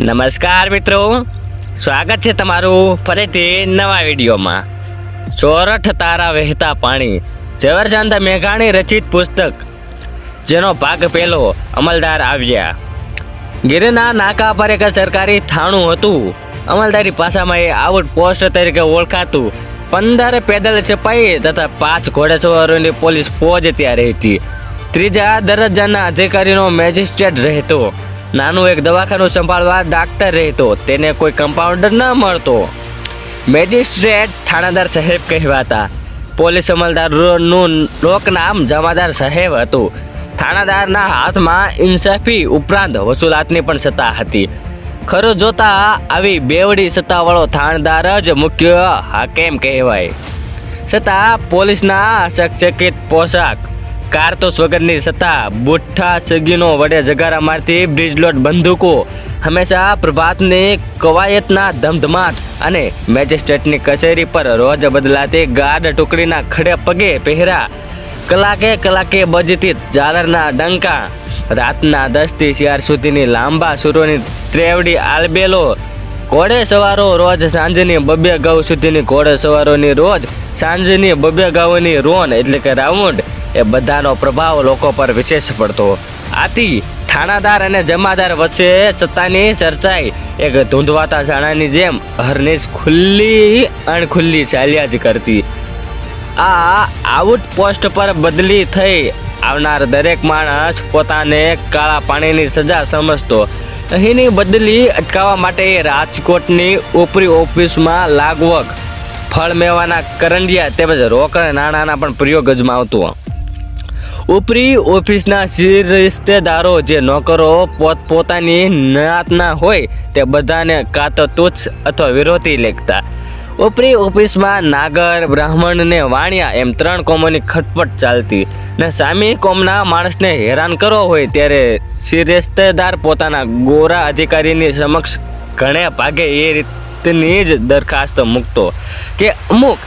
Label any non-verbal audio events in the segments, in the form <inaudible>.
નમસ્કાર મિત્રો. સ્વાગત છે તમારું ફરીથી નવા વિડીયોમાં. ચોરઠ તારા વહેતા પાણી ઝવેરચંદ મેઘાણી રચિત પુસ્તક. જેનો ભાગ પહેલો અમલદાર આવ્યા. ગીરના નાકા પર એક સરકારી થાણું હતું. અમલદારી પાસામાં એ આઉટ પોસ્ટ તરીકે ઓળખાતું. પંદર પેદલ છપાઈ તથા પાંચ ઘોડેસવારોની પોલીસ ફોજ ત્યાં રહેતી. ત્રીજા દરજ્જાના અધિકારીનો મેજિસ્ટ્રેટ રહેતો. નાનું એક દવાખાનું સંભાળવા ડાક્ટર રહેતો. તેને કોઈ કમ્પાઉન્ડર ન મળતો. મેજિસ્ટ્રેટ થાણાદાર સાહેબ કહેવાતા. પોલીસ અમલદારનું લોકનામ જમાદાર સાહેબ હતું. થાણાદારના હાથમાં ઇન્સાફી ઉપરાંત વસૂલાતની પણ સત્તા હતી. ખરું જોતા આવી બેવડી સત્તાવાળો થાણદાર જ મુખ્ય હાકેમ કહેવાય. છતાં પોલીસના ચકચકિત પોશાક કારતોસ વગરની સત્તા બુઠ્ઠા સગીનો વડે જગારા મારતી બ્રિજલોટ બંદૂકો. હંમેશા પ્રભાતની કવાયતના ધમધમાટ અને મેજિસ્ટ્રેટની કચેરી પર રોજ બદલાતી ગાર્ડ ટુકડીના ખડે પગે પહેરા. કલાકે કલાકે બજતી ઝાલરના ડંકા. રાતના દસથી ચાર સુધીની લાંબા સુરોની ત્રેવડી આલબેલો. ઘોડે સવારો રોજ સાંજની બબે ગાઉ સુધીની ઘોડે સવારોની રોજ સાંજની બબ્બે ગાઉની રોન એટલે કે રાઉન્ડ. એ બધાનો પ્રભાવ લોકો પર વિશેષ પડતો. આથી થાણાદાર અને જમાદાર વચ્ચે સત્તાની ચર્ચાઈ. એક ધૂંધવાતા જાણાની જેમ હરનેશ ખુલ્લી અણખુલ્લી ચાલ્યા જ કરતી. આ આઉટ પોસ્ટ પર બદલી થઈ આવનાર દરેક માણસ પોતાને કાળા પાણીની સજા સમજતો. અહીંની બદલી અટકાવવા માટે રાજકોટની ઉપરી ઓફિસમાં લાગવગ. ફળ મેવાના કરંડિયા તેમજ રોકડ નાણાંના પણ પ્રયોગ અજમાવતો ઉપરી ઓફિસના શિર રિશ્તેદારો જે નોકરો પોત પોતાની નાતના હોય તે બધાને કાં તો તુચ્છ અથવા વિરોધી લેખતા. ઉપરી ઓફિસમાં નાગર, બ્રાહ્મણ ને વાણિયા એમ ત્રણ કોમોની ખટપટ ચાલતી ને સામી કોમના માણસને હેરાન કરવો હોય ત્યારે શિરેસ્તેદાર પોતાના ગોરા અધિકારીની સમક્ષ ઘણે ભાગે એ રીતની જ દરખાસ્ત મૂકતો કે, અમુક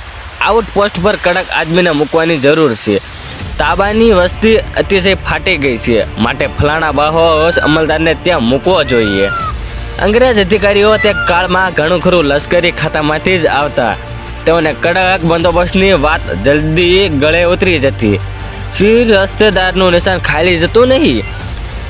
આઉટ પોસ્ટ પર કડક આદમીને મૂકવાની જરૂર છે. તાબાની વસ્તી અતિશય ફાટી ગઈ છે. માટે ફલાણા બાહોશ અમલદારને ત્યાં મૂકવો જોઈએ. અંગ્રેજ અધિકારીઓ તે કાળમાં ઘણું ખરું લશ્કરી ખાતામાંથી જ આવતા. તેઓને કડક બંદોબસ્તની વાત જલ્દી ગળે ઉતરી જતી. શિર રસ્તેદારનું નિશાન ખાલી જતું નહીં.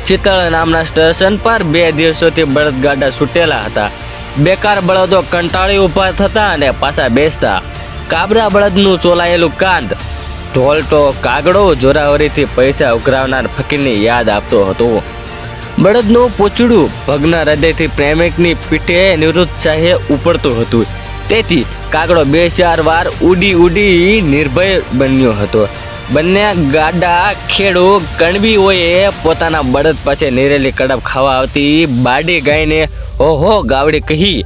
ચિત્તળ નામના સ્ટેશન પર બે દિવસોથી બળદગાડા છૂટેલા હતા. બેકાર બળદો કંટાળી ઊભા થતા અને પાછા બેસતા. કાબરા બળદનું ચોલાયેલું કાંદ ઢોલટો કાગડો જોરાવરીથી પૈસા ઉઘરાવનાર ફકીરને યાદ આપતો હતો. બળદનું પોચડું ભગ્ન હૃદયથી પ્રેમિકની પીઠે નિવૃત્તશાહે ઉપડતું હતું. તેથી કાગડો બે ચાર વાર ઉડી ઉડી નિર્ભય બન્યો હતો. બંને ગાડા ખેડો કણબીઓએ પોતાના બળદ પાસે નીરેલી કડપ ખાવા આવતી બાડી ગાયને ઓહો ગાવડી કહી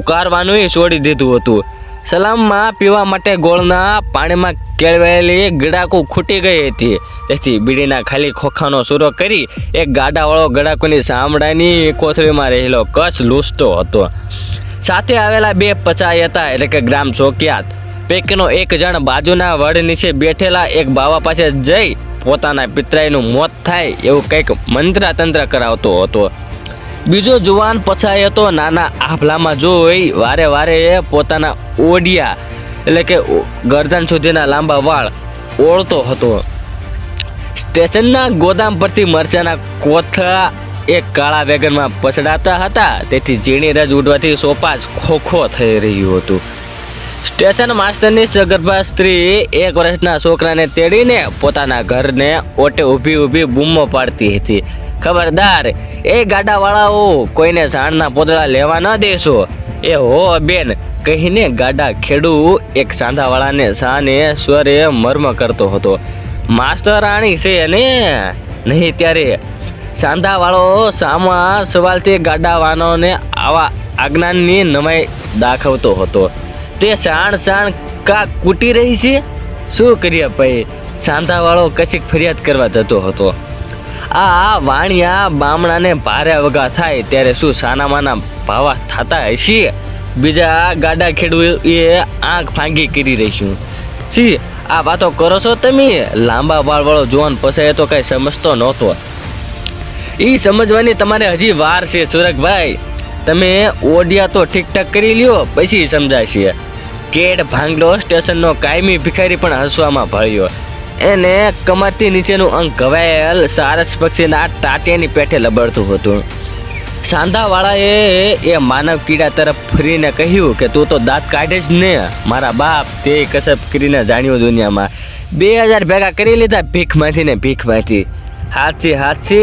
ઉકારવાનું છોડી દીધું હતું. સલામમાં પીવા માટે ગોળના પાણીમાં કેળવાયેલી ગડાકુ ખૂટી ગઈ હતી. તેથી બીડીના ખાલી ખોખાનો સુરો કરી એક ગાડાવાળો ગડાકુની સામડાની કોથળીમાં રહેલો કચ્છ લૂસતો હતો. સાથે આવેલા બે પચાઈ હતા એટલે કે ગ્રામ ચોકિયાત. પૈકીનો એક જણ બાજુના વડ નીચે બેઠેલા એક બાવા પાસે જઈ પોતાના પિતરાઈનું મોત થાય એવું કંઈક મંત્ર તંત્ર કરાવતો હતો. બીજો જુવાન પછાય હતો નાના આભલામાં જોઈ વારે વારે પોતાના ઓડિયા એટલે કે ગરદન સુધીના લાંબા વાળ ઓળતો હતો. સ્ટેશનના ગોદામ પરથી મરચાના કોથળા એક કાળા વેગનમાં પસડાતા હતા. તેથી ઝીણી રજ ઉડવાથી સોપાસ ખોખો થઈ રહ્યું હતું. સ્ટેશન માસ્ટરની સગર્ભા સ્ત્રી એક વર્ષના છોકરાને તેડીને પોતાના ઘરને ઓટે ઊભી ઊભી બૂમો પાડતી હતી. ખબરદાર, એ ગાડાવાળાઓ કોઈને ઝાડના પોદળા લેવા ન દેશો. એ હો બેન કહીને ગાડા ખેડૂ એક સાંધાવાળાને સાને સ્વરે મર્મ કરતો હતો. માસ્ટર રાણી છે ને? નહીં ત્યારે સાંધાવાળો સામા સવાલથી ગાડાવાનોને આવા આજ્ઞાનની નમાઈ દાખવતો હતો. તે સાણ સાણ કા કૂટી રહી છે? શું કરીએ ભાઈ સાંધાવાળો કશીક ફરિયાદ કરવા જતો હતો. આ વાણિયા બામણાને ભારે વગા થાય ત્યારે શું સાનામાના ભાવા થતા હશે? બીજા ગાડા ખેડૂએ આંખ ફાંગી કરી રહ્યું સી આ વાતો કરો છો તમે? લાંબા વાળવાળો જોવાન પસાય તો કાંઈ સમજતો નહોતો. એ સમજવાની તમારે હજી વાર છે સુરખભાઈ તમે ઓડિયા તો ઠીકઠાક કરી લ્યો, પછી સમજાશે કેડ ભાંગલો સ્ટેશનનો કાયમી ભિખારી પણ હસવામાં ભળ્યો. એને કમરથી નીચેનું અંગ ઘવાયેલ સારસ પક્ષીના ટાટિયાની પેઠે લબડતું હતું. સાંધાવાળાએ એ માનવ કીડા તરફ ફરીને કહ્યું કે તું તો દાંત કાઢે જ ને. મારા બાપ તે કસબ કરીને જાણ્યું દુનિયામાં. બે હજાર ભેગા કરી લીધા ભીખમાંથી ને ભીખમાંથી. હાચી હાચી.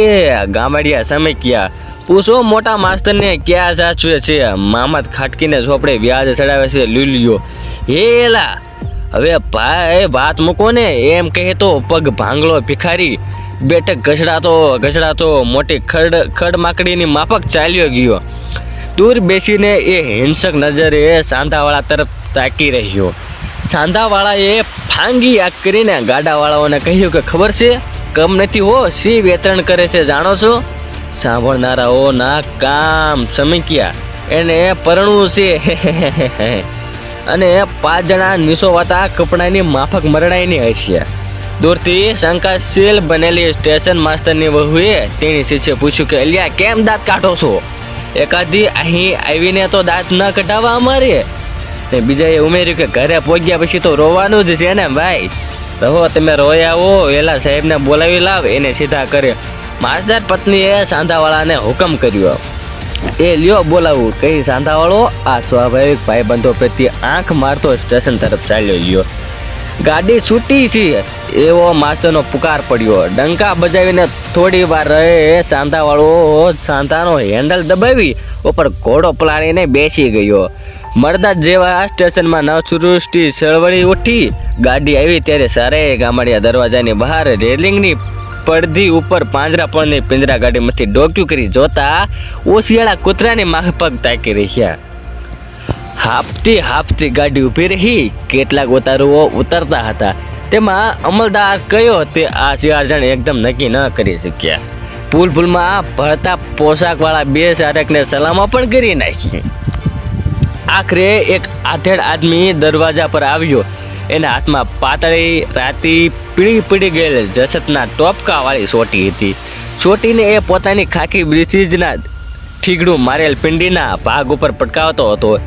ગામડિયા સમક્યા. પૂછો મોટા માસ્તરને ક્યાં સાચવે છે. મામત ખાટકીને ઝોપડે વ્યાજ ચડાવે છે લુલિયો. હેલા હવે ભાઈ વાત મૂકો ને. એમ કહે તો પગ ભાંગલો ભિખારી. બેઠક ઘસડાતો ઘસડાતો મોટી ખડ ખડ માકડીની માફક ચાલ્યો ગયો. દૂર બેસીને એ હિંસક નજરે સાંધાવાળા તરફ તાકી રહ્યો. સાંધાવાળાએ ફાંગી આગ કરીને ગાડાવાળાઓને કહ્યું કે, ખબર છે? કમ નથી હો સી વેતરણ કરે છે જાણો છો? સાંભળનારાઓના કામ સમીક્યા. એને પરણવું છે. <laughs> અને પાંચ જણા નિસોવાતા કપડાની માફક મરડાઈની હશે દૂરથી શંકાશીલ બનેલી સ્ટેશન માસ્ટરની વહુએ તેની શિષ્ય પૂછ્યું કે, અલ્યા, કેમ દાંત કાઢો છો? એકાદી અહીં આવીને તો દાંત ન કઢાવવા અમારે. ને બીજાએ ઉમેર્યું કે, ઘરે પહોંચ્યા પછી તો રોવાનું જ છે ને ભાઈ. રહો, તમે રોય આવો, વેલા સાહેબને બોલાવી લાવ. એને સીધા કરે માસ્ટર પત્નીએ સાંધાવાળાને હુકમ કર્યો. એ લ્યો બોલાવું, કહી સાંધાવાળો આ સ્વાભાવિક ભાઈબંધો પ્રત્યે આંખ મારતો સ્ટેશન તરફ ચાલ્યો ગયો. ગાડી છૂટી છે. એવો માસ્ટરનો પુકાર પડ્યો. ડંકા બજાવીને થોડી વાર રહે, સાંધાવાળો સાંધાનો હેન્ડલ દબાવી, ઉપર ઘોડો પલાળીને બેસી ગયો. મરદા જેવા સ્ટેશનમાં નવસૃષ્ટિ સળવળી ઉઠી. ગાડી આવી ત્યારે સારે ગામડિયા દરવાજાની બહાર રેલિંગની પડધી ઉપર પાંજરા પણની પિંજરા ગાડીમાંથી ડોક્યું કરી જોતા ઓશિયાળા કૂતરાની માફક તાકી રહ્યા. હાફતી હાફતી ગાડી ઊભી રહી. કેટલાક ઉતારુઓ ઉતરતા હતા. તેમાં અમલદાર કયો તે આ ચાર એકદમ નક્કી ન કરી શક્યા. પુલ પુલમાં ભરતા પોશાકવાળા બે ચારકને સલામો પણ કરી નાખી. આખરે એક આધેડ આદમી દરવાજા પર આવ્યો. એના હાથમાં પાતળી, રાતી પીળી પીળી ગયેલ જસતના ટોપકાવાળી સોટી હતી. ચોટીને એ પોતાની ખાખી બ્રિસીજના ઠીગડું મારેલ પિંડીના ભાગ ઉપર પટકાવતો હતો.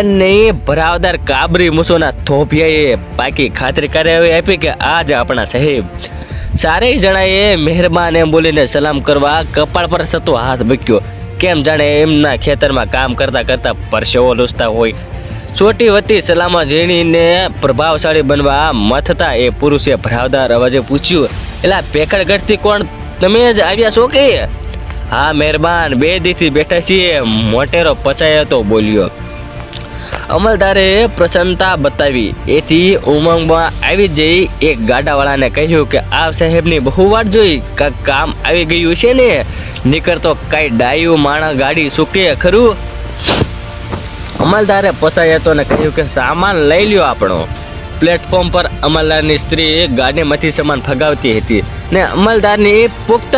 એને ભરાવદાર કાબરી મૂસોના થોભિયાએ પાકી ખાતરી કરાવી આપી કે આ જ આપણા સાહેબ. ચારેય જણાએ મહેરબાન એમ બોલીને સલામ કરવા કપાળ પર સતો હાથ મૂક્યો. કેમ જાણે એમના ખેતરમાં કામ કરતા કરતા પરસેવો લૂસતા હોય. ચોટી વતી સલામા ઝીણીને પ્રભાવશાળી બનવા મથતા એ પુરુષે ભરાવદાર અવાજે પૂછ્યું, એલા પેકડ ગઢથી કોણ? તમે જ આવ્યા છો કે? હા, મહેરબાન. બે દીથી બેઠા છીએ. મોટેરો પચાયો તો બોલ્યો અમલદારે પ્રસન્નતા બતાવી. એથી ઉમંગમાં આવી જઈ એક ગાડાવાળાને કહ્યું કે આ સાહેબની બહુ વાર જોઈ કામ આવી ગયું છે ને? નીકળતો કાંઈ ડાયું માણા ગાડી સૂકે, ખરું? અમલદારે પસાય ને કહ્યું કે, સામાન લઈ લ્યો આપણો. પ્લેટફોર્મ પર અમલદારની સ્ત્રી ગાડીમાંથી સામાન ફગાવતી હતી ને અમલદારની પુખ્ત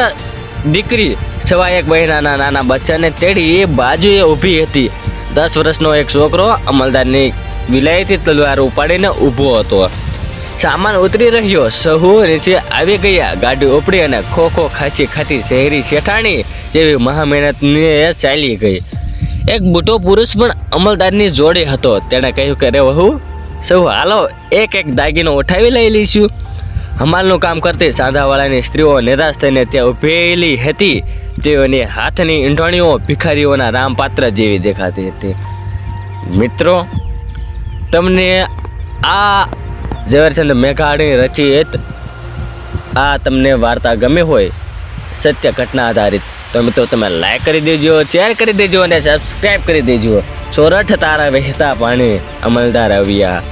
દીકરી છવા એક મહિનાના નાના બચ્ચાને તેડી બાજુએ ઊભી હતી. દસ વર્ષનો એક છોકરો અમલદારની વિલાયતી તલવાર ઉપાડીને ઊભો હતો. સામાન ઉતરી રહ્યો, સહુ નીચે આવી ગયા. ગાડી ઉપડી અને ખો ખો ખાચી ખાતી શહેરી શેઠાણી જેવી મહા મહેનતને ચાલી ગઈ. એક બુટો પુરુષ પણ અમલદારની જોડે હતો. તેણે કહ્યું કે, રે વહુ સૌ હાલો એક એક દાગીનો ઉઠાવી લઈ લઈશું. હમાલનું કામ કરતી સાંધાવાળાની સ્ત્રીઓ નિરાશ થઈને ત્યાં ઉભેલી હતી. તેઓની હાથની ઈંઢોણીઓ ભિખારીઓના રામપાત્ર જેવી દેખાતી હતી. મિત્રો, તમને આ ઝવેરચંદ મેઘાણી રચિત આ તમને વાર્તા ગમી હોય, સત્ય ઘટના આધારિત, તો મિત્રો તમે લાઈક કરી દેજો શેર કરી દેજો અને સબસ્ક્રાઈબ કરી દેજો. સોરઠ તારા વહેતા પાણી અમલદાર આવ્યા